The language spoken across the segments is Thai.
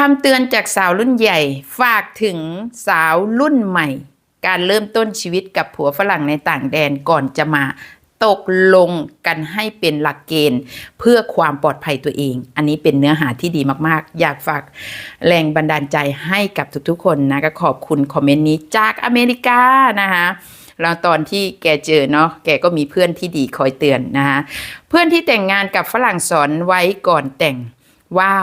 คำเตือนจากสาวรุ่นใหญ่ ฝากถึงสาวรุ่นใหม่ การเริ่มต้นชีวิตกับผัวฝรั่งในต่างแดนก่อนจะมาตกลงกันให้เป็นหลักเกณฑ์ เพื่อความปลอดภัยตัวเอง อันนี้เป็นเนื้อหาที่ดีมากๆ อยากฝากแรงบันดาลใจให้กับทุกๆคนนะก็ขอบคุณคอมเมนต์นี้จากอเมริกานะคะแล้วตอนที่แกเจอเนาะแกก็มีเพื่อนที่ดีคอยเตือนนะคะเพื่อนที่แต่งงานกับฝรั่งสอนไว้ก่อนแต่งว่า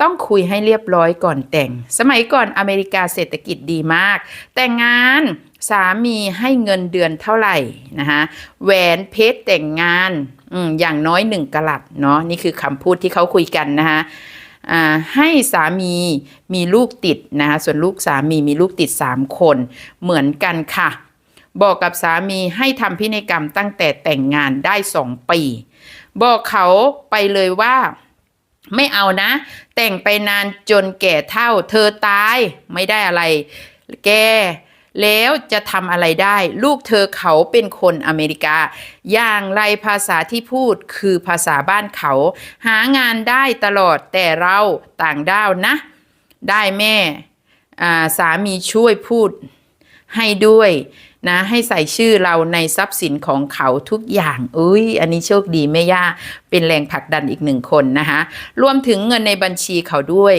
ต้องคุยให้เรียบร้อยก่อนแต่ง สมัยก่อนอเมริกาเศรษฐกิจดีมาก แต่งงานสามีให้เงินเดือนเท่าไหร่นะคะแหวนเพชรแต่งงานออย่างน้อยหนึ่งกลัดเนาะนี่คือคำพูดที่เขาคุยกันนะคะให้สามีมีลูกติดนะคะส่วนลูกสามีมีลูกติด 3 คนเหมือนกันค่ะ บอกกับสามีให้ทำพินัยกรรมตั้งแต่แต่งงานได้สองปี บอกเขาไปเลยว่า ไม่เอานะ แต่งไปนานจนแก่เท่า เธอตายไม่ได้อะไร แกแล้วจะทำอะไรได้ ลูกเธอเขาเป็นคนอเมริกา อย่างไรภาษาที่พูดคือภาษาบ้านเขา หางานได้ตลอดแต่เราต่างด้าวนะ ได้แม่สามีช่วยพูด ให้ด้วยนะให้ใส่ชื่อเราในทรัพย์สินของเขาทุกอย่างอุ้ยอันนี้โชคดีแม่ย่าเป็นแรงผลักดันอีกหนึ่งคนนะคะรวมถึงเงินในบัญชีเขาด้วย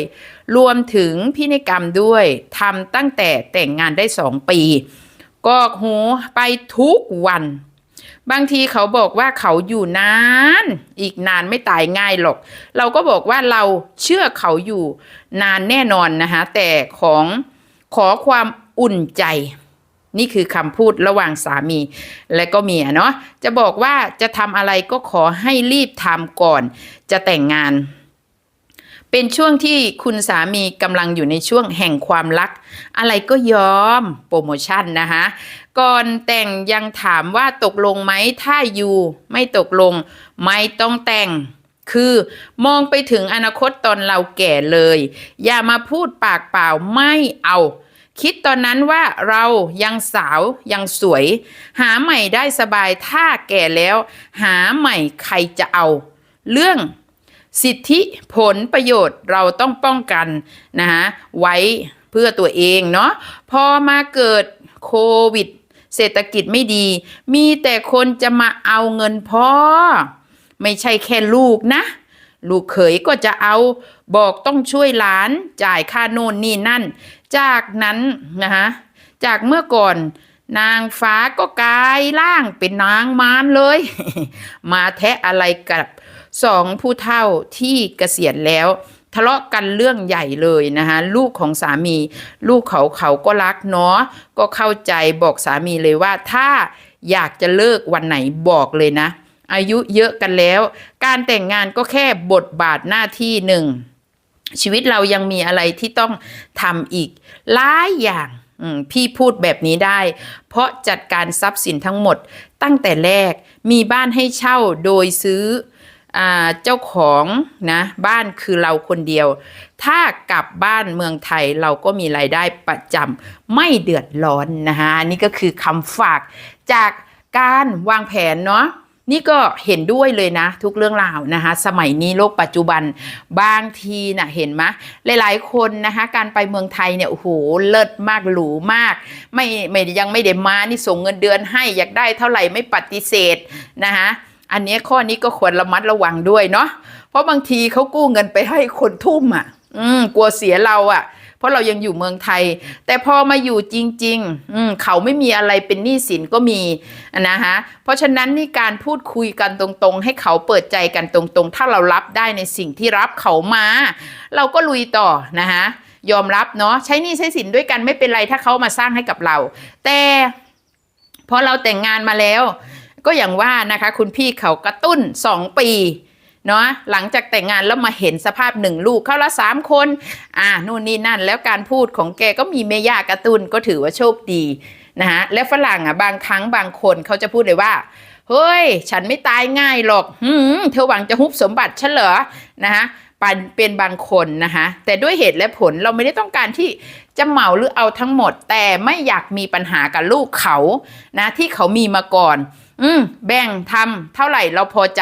รวมถึงพินัยกรรมด้วยทำตั้งแต่แต่งงานได้สองปีกอกหูไปทุกวัน บางทีเขาบอกว่าเขาอยู่นาน อีกนานไม่ตายง่ายหรอก เราก็บอกว่าเราเชื่อเขาอยู่นานแน่นอนนะคะแต่ของขอความอุ่นใจ นี่คือคำพูดระหว่างสามีและก็เมียเนาะจะบอกว่าจะทำอะไรก็ขอให้รีบทำก่อนจะแต่งงาน เป็นช่วงที่คุณสามีกำลังอยู่ในช่วงแห่งความรัก อะไรก็ยอมโปรโมชั่นนะคะก่อนแต่งยังถามว่าตกลงไหมถ้าอยู่ไม่ตกลง ไม่ต้องแต่งคือมองไปถึงอนาคตตอนเราแก่เลย อย่ามาพูดปากเปล่าไม่เอา คิดตอนนั้นว่าเรายังสาวยังสวย หาใหม่ได้สบายถ้าแก่แล้ว หาใหม่ใครจะเอา เรื่องสิทธิผลประโยชน์เราต้องป้องกันนะคะไว้เพื่อตัวเองเนาะพอมาเกิดโควิด เศรษฐกิจไม่ดี มีแต่คนจะมาเอาเงินพ่อ ไม่ใช่แค่ลูกนะ ลูกเขยก็จะเอาบอกต้องช่วยหลานจ่ายค่าโน่นนี่นั่น จากนั้นนะคะจากเมื่อก่อนนางฟ้าก็กลายร่างเป็นนางมารเลย มาแทะอะไรกับสองผู้เฒ่าที่เกษียณแล้ว ทะเลาะกันเรื่องใหญ่เลยนะคะลูกของสามี ลูกเขาเขาก็รักเนาะก็เข้าใจบอกสามีเลยว่าถ้าอยากจะเลิกวันไหนบอกเลยนะ อายุเยอะกันแล้ว การแต่งงานก็แค่บทบาทหน้าที่หนึ่ง ชีวิตเรายังมีอะไรที่ต้องทำอีกหลายอย่างพี่พูดแบบนี้ได้ เพราะจัดการทรัพย์สินทั้งหมดตั้งแต่แรกมีบ้านให้เช่าโดยซื้ออเจ้าของนะบ้านคือเราคนเดียว ถ้ากลับบ้านเมืองไทยเราก็มีรายได้ประจำไม่เดือดร้อนนะคะนี่ก็คือคำฝากจากการวางแผนเนาะ นี่ก็เห็นด้วยเลยนะ ทุกเรื่องราวนะคะ สมัยนี้โลกปัจจุบันบางทีนะ่ะเห็นไหมหลาย ๆ คนนะคะการไปเมืองไทยเนี่ยโอ้โหเลิศมากหรูมาก ไม่ไม่ยังไม่ได้มานี่ส่งเงินเดือนให้อยากได้เท่าไหร่ไม่ปฏิเสธนะคะอันนี้ข้อนี้ก็ควรระมัดระวังด้วยเนาะเพราะบางทีเขากู้เงินไปให้คนทุ่มอะ อืมกลัวเสียเราอะ เพราะเรายังอยู่เมืองไทย แต่พอมาอยู่จริงๆอืมเขาไม่มีอะไรเป็นหนี้สินก็มีนะคะเพราะฉะนั้นนี่การพูดคุยกันตรงๆ ให้เขาเปิดใจกันตรงๆ ถ้าเรารับได้ในสิ่งที่รับเขามา เราก็ลุยต่อนะคะยอมรับเนาะใช้หนี้ใช้สินด้วยกันไม่เป็นไรถ้าเขามาสร้างให้กับเรา แต่พอเราแต่งงานมาแล้ว ก็อย่างว่านะคะ คุณพี่เขากระตุ้นสองปี เนาะหลังจากแต่งงานแล้วมาเห็นสภาพหนึ่งลูกเขาละสามคน อ่านู่นนี่นั่น แล้วการพูดของแกก็มีเมย่ากระตุนก็ถือว่าโชคดีนะฮะและฝรั่งอะบางครั้งบางคนเขาจะพูดเลยว่าเฮ้ย ฉันไม่ตายง่ายหรอกหืมเธอหวังจะฮุบสมบัติฉันเหรอนะฮะปันเป็นบางคนนะคะแต่ด้วยเหตุและผลเราไม่ได้ต้องการที่จะเหมาหรือเอาทั้งหมด แต่ไม่อยากมีปัญหากับลูกเขานะที่เขามีมาก่อน อืมแบ่งทำเท่าไหร่เราพอใจ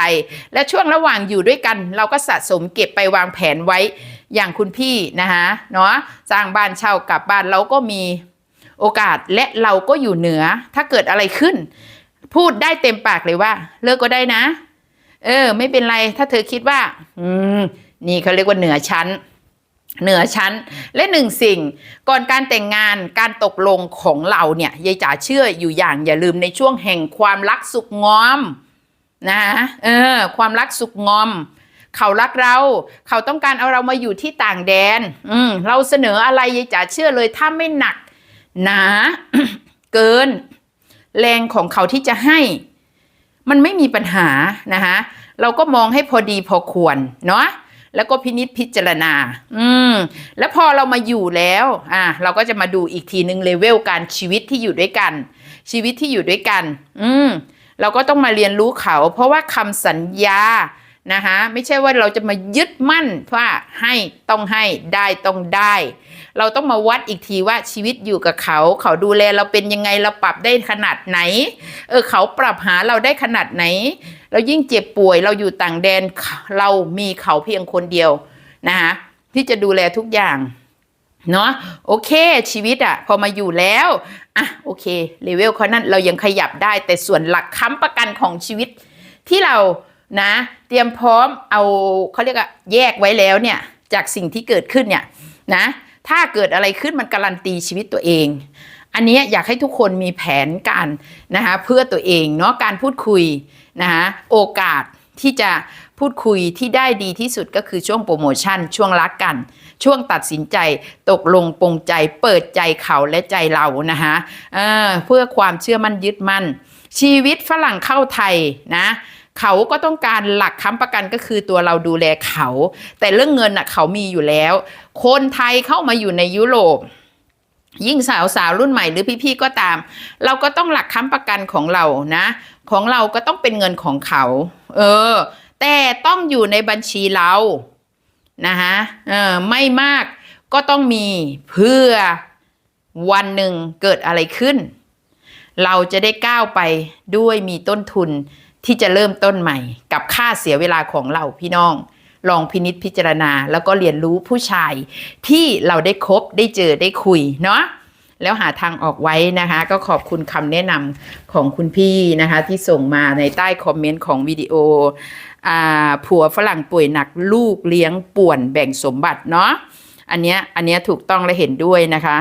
และช่วงระหว่างอยู่ด้วยกัน เราก็สะสมเก็บไปวางแผนไว้อย่างคุณพี่นะคะเนาะสร้างบ้านเช่ากลับบ้านเราก็มีโอกาสและเราก็อยู่เหนือ ถ้าเกิดอะไรขึ้น พูดได้เต็มปากเลยว่า เลิกก็ได้นะ เออ ไม่เป็นไรถ้าเธอคิดว่า อืม นี่เขาเรียกว่าเหนือชั้น เหนือชั้นและหนึ่งสิ่ง ก่อนการแต่งงานการตกลงของเราเนี่ยยายจ๋าเชื่ออยู่อย่างอย่าลืมในช่วงแห่งความรักสุขงอมนะเออความรักสุขงอม เขารักเรา เขาต้องการเอาเรามาอยู่ที่ต่างแดน อืมเราเสนออะไรยายจ๋าเชื่อเลยถ้าไม่หนักหนาเกิน แรงของเขาที่จะให้ มันไม่มีปัญหานะคะเราก็มองให้พอดีพอควรเนาะ แล้วก็พินิษพิจารณา อืม แล้วพอเรามาอยู่แล้ว อะเราก็จะมาดูอีกทีหนึ่งเลเวลการชีวิตที่อยู่ด้วยกัน ชีวิตที่อยู่ด้วยกัน อืม เราก็ต้องมาเรียนรู้เขา เพราะว่าคำสัญญา นะคะไม่ใช่ว่าเราจะมายึดมั่นว่าให้ต้องให้ได้ต้องได้ เราต้องมาวัดอีกทีว่าชีวิตอยู่กับเขา เขาดูแลเราเป็นยังไงเราปรับได้ขนาดไหน เออเขาปรับหาเราได้ขนาดไหน เรายิ่งเจ็บป่วยเราอยู่ต่างแดนเรามีเขาเพียงคนเดียวนะคะที่จะดูแลทุกอย่างเนาะโอเคชีวิตอะพอมาอยู่แล้วอะโอเคเลเวลเขานั้นเรายังขยับได้แต่ส่วนหลักค้ำประกันของชีวิตที่เรานะ เตรียมพร้อมเอาเขาเรียกว่าแยกไว้แล้วเนี่ย จากสิ่งที่เกิดขึ้นเนี่ยนะ ถ้าเกิดอะไรขึ้นมันการันตีชีวิตตัวเอง อันนี้อยากให้ทุกคนมีแผนการนะคะเพื่อตัวเองเนาะการพูดคุยนะคะโอกาสที่จะพูดคุยที่ได้ดีที่สุดก็คือช่วงโปรโมชั่น ช่วงรักกัน ช่วงตัดสินใจตกลงปรงใจ เปิดใจเขาและใจเรานะคะเเพื่อความเชื่อมั่นยึดมั่น ชีวิตฝรั่งเข้าไทยนะ เขาก็ต้องการหลักค้ำประกันก็คือตัวเราดูแลเขา แต่เรื่องเงินน่ะเขามีอยู่แล้ว คนไทยเข้ามาอยู่ในยุโรปยิ่งสาวสาวรุ่นใหม่หรือพี่ๆก็ตาม เราก็ต้องหลักค้ำประกันของเรานะ ของเราก็ต้องเป็นเงินของเขา เออ แต่ต้องอยู่ในบัญชีเรานะคะเออไม่มากก็ต้องมีเพื่อวันหนึ่งเกิดอะไรขึ้น เราจะได้ก้าวไปด้วยมีต้นทุน ที่จะเริ่มต้นใหม่ กับค่าเสียเวลาของเราพี่น้อง ลองพินิษพิจารณา แล้วก็เรียนรู้ผู้ชาย ที่เราได้คบได้เจอได้คุยเนาะแล้วหาทางออกไว้นะคะ ก็ขอบคุณคำแนะนำของคุณพี่นะคะ ที่ส่งมาในใต้คอมเมนต์ของวิดีโออผัวฝรั่งป่วยหนักลูกเลี้ยงป่วนแบ่งสมบัติเนาะอันเนี้ยอันเนี้ยถูกต้องและเห็นด้วยนะคะ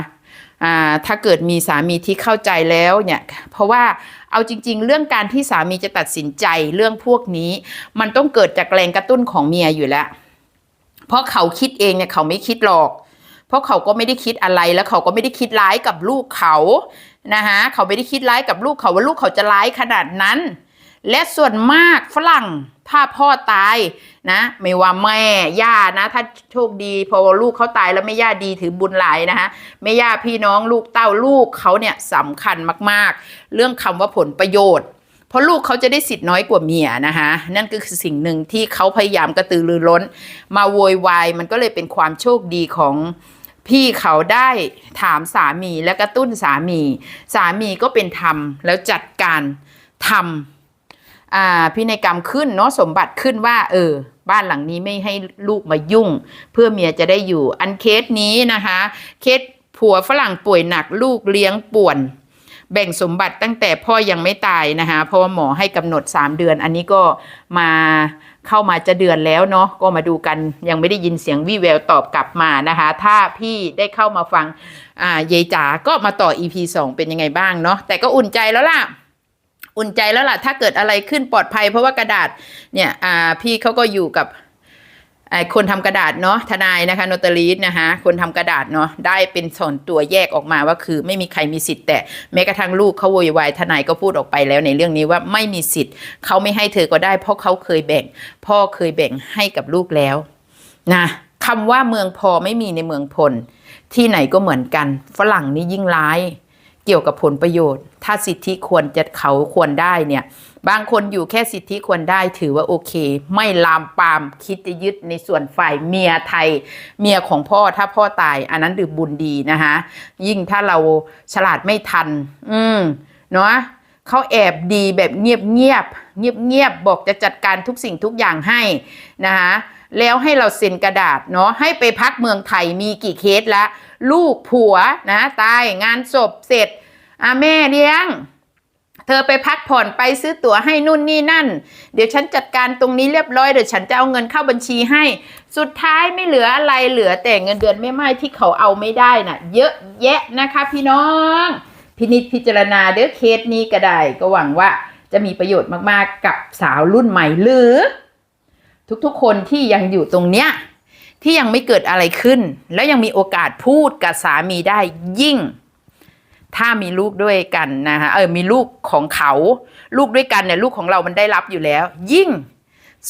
ถ้าเกิดมีสามีที่เข้าใจแล้วเนี่ยเพราะว่าเอาจริง ๆ เรื่องการที่สามีจะตัดสินใจเรื่องพวกนี้ มันต้องเกิดจากแรงกระตุ้นของเมียอยู่แล้ว เพราะเขาคิดเองเนี่ยเขาไม่คิดหรอก เพราะเขาก็ไม่ได้คิดอะไรแล้วเขาก็ไม่ได้คิดร้ายกับลูกเขานะคะเขาไม่ได้คิดร้ายกับลูกเขาว่าลูกเขาจะร้ายขนาดนั้น และส่วนมากฝรั่งถ้าพ่อตายนะ ไม่ว่าแม่ย่านะ ถ้าโชคดีพอลูกเขาตายแล้วแม่ย่าดีถือบุญหลายนะคะแม่ย่าพี่น้องลูกเต้าลูกเขาเนี่ยสำคัญมากๆ เรื่องคำว่าผลประโยชน์เพราะลูกเขาจะได้สิทธิ์น้อยกว่าเมียนะคะนั่นก็คือสิ่งหนึ่งที่เขาพยายามกระตือรือร้น มาโวยวายมันก็เลยเป็นความโชคดีของพี่เขาได้ถามสามีและกระตุ้นสามี สามีก็เป็นธรรมแล้วจัดการทำ อ่าพินัยกรรมขึ้นเนาะสมบัติขึ้นว่า เออ บ้านหลังนี้ไม่ให้ลูกมายุ่ง เพื่อเมียจะได้อยู่ อันเคสนี้นะคะ เคสผัวฝรั่งป่วยหนักลูกเลี้ยงป่วน แบ่งสมบัติตั้งแต่พ่อยังไม่ตายนะคะเพราะว่าหมอให้กำหนด 3 เดือน อันนี้ก็มาเข้ามาจะเดือนแล้วเนาะก็มาดูกันยังไม่ได้ยินเสียงวิแววตอบกลับมานะคะ ถ้าพี่ได้เข้ามาฟังอ่าเยายจ๋าก็มาต่อ EP 2 เป็นยังไงบ้างเนาะแต่ก็อุ่นใจแล้วล่ะ อุ่นใจแล้วล่ะ ถ้าเกิดอะไรขึ้นปลอดภัย เพราะว่ากระดาษเนี่ยพี่เขาก็อยู่กับคนทำกระดาษเนาะทนายนะคะโนตารีสนะคะคนทำกระดาษเนาะได้เป็นส่วนตัวแยกออกมาว่าคือไม่มีใครมีสิทธิ์แต่แม้กระทั่งลูกเขาโวยวายทนายก็พูดออกไปแล้วในเรื่องนี้ว่าไม่มีสิทธิ์เขาไม่ให้เธอก็ได้ เพราะเขาเคยแบ่ง พ่อเคยแบ่งให้กับลูกแล้วนะคำว่าเมืองพอไม่มีในเมืองพลที่ไหนก็เหมือนกัน ฝรั่งนี่ยิ่งร้าย เกี่ยวกับผลประโยชน์ ถ้าสิทธิควรจะเขาควรได้เนี่ย บางคนอยู่แค่สิทธิควรได้ถือว่าโอเค ไม่ลามปามคิดจะยึดในส่วนฝ่ายเมียไทย เมียของพ่อถ้าพ่อตาย อันนั้นดื่มบุญดีนะคะยิ่งถ้าเราฉลาดไม่ทัน อืมเนาะเขาแอบดีแบบเงียบเงียบเงียบเงียบบอกจะจัดการทุกสิ่งทุกอย่างให้นะคะแล้วให้เราเซ็นกระดาษเนาะให้ไปพักเมืองไทยมีกี่เคสละ ลูกผัวนะตายงานศพเสร็จอะแม่เลี้ยง เธอไปพักผ่อนไปซื้อตั๋วให้นู่นนี่นั่น เดี๋ยวฉันจัดการตรงนี้เรียบร้อยเดี๋ยวฉันจะเอาเงินเข้าบัญชีให้ สุดท้ายไม่เหลืออะไรเหลือแต่เงินเดือนไม่ไม่ที่เขาเอาไม่ได้น่ะ เยอะแยะนะคะพี่น้องพินิจพิจารณาเด้อเคสนี้ก็ได้ก็หวังว่าจะมีประโยชน์มากๆกับสาวรุ่นใหม่หรือ ทุกๆคนที่ยังอยู่ตรงเนี้ย ที่ยังไม่เกิดอะไรขึ้น แล้วยังมีโอกาสพูดกับสามีได้ยิ่ง ถ้ามีลูกด้วยกันนะคะเออมีลูกของเขา ลูกด้วยกันเนี่ยลูกของเรามันได้รับอยู่แล้ว ยิ่ง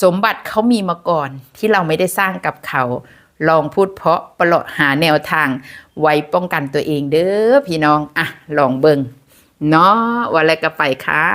สมบัติเขามีมาก่อนที่เราไม่ได้สร้างกับเขา ลองพูดเพราะประหลาะหาแนวทาง ไว้ป้องกันตัวเองเด้อพี่น้อง อะ ลองเบิงเนาะวันอะไรก็ไปค่ะ